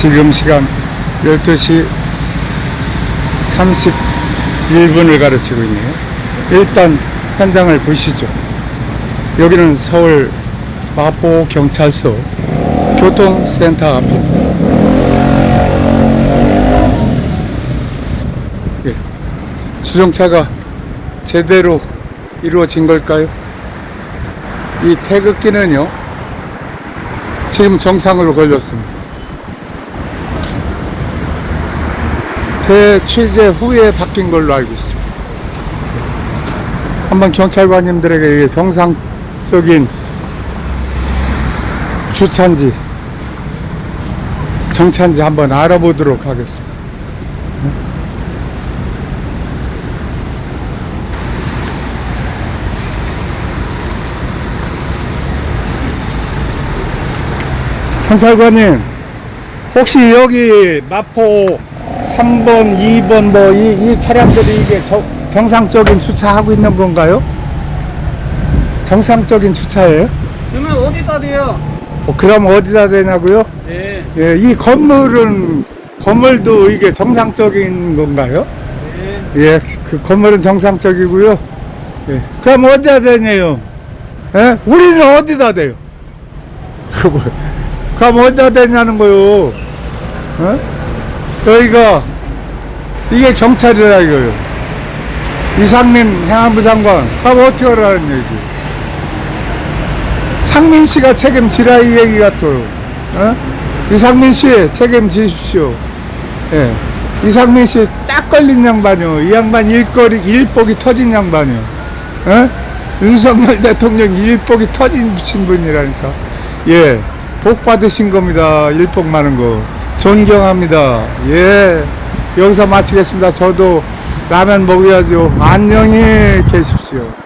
지금 시간 12시 31분을 가르치고 있네요. 일단 현장을 보시죠. 여기는 서울 마포 경찰서 교통센터 앞입니다. 예. 수정차가 제대로 이루어진 걸까요? 이 태극기는요, 지금 정상으로 걸렸습니다. 제 취재 후에 바뀐 걸로 알고 있습니다. 한번 경찰관님들에게 정상적인 주차인지 정차인지 한번 알아보도록 하겠습니다. 경찰관님, 혹시 여기 마포 3번, 2번 뭐 이 이 차량들이 이게 저- 정상적인 주차하고 있는 건가요? 정상적인 주차예요? 그러면 어디다 대요? 어, 그럼 어디다 대냐고요? 네. 예, 이 건물은 건물도 이게 정상적인 건가요? 네. 예, 그 건물은 정상적이고요. 예, 그럼 어디다 대냐요? 예? 우리는 어디다 대요? 그 뭐, 그럼 어디다 대냐는 거요? 어? 여기가 이게 경찰이라 이거요. 이상민 행안부 장관, 그럼 어떻게 하라는 얘기? 상민 씨가 책임지라 이 얘기가 또, 어? 이상민 씨 책임지십시오. 예. 이상민 씨 딱 걸린 양반이요. 이 양반 일거리, 일복이 터진 양반이요. 예? 윤석열 대통령 일복이 터진 신분이라니까. 예. 복 받으신 겁니다. 일복 많은 거. 존경합니다. 예. 여기서 마치겠습니다. 저도 라면 먹어야죠. 안녕히 계십시오.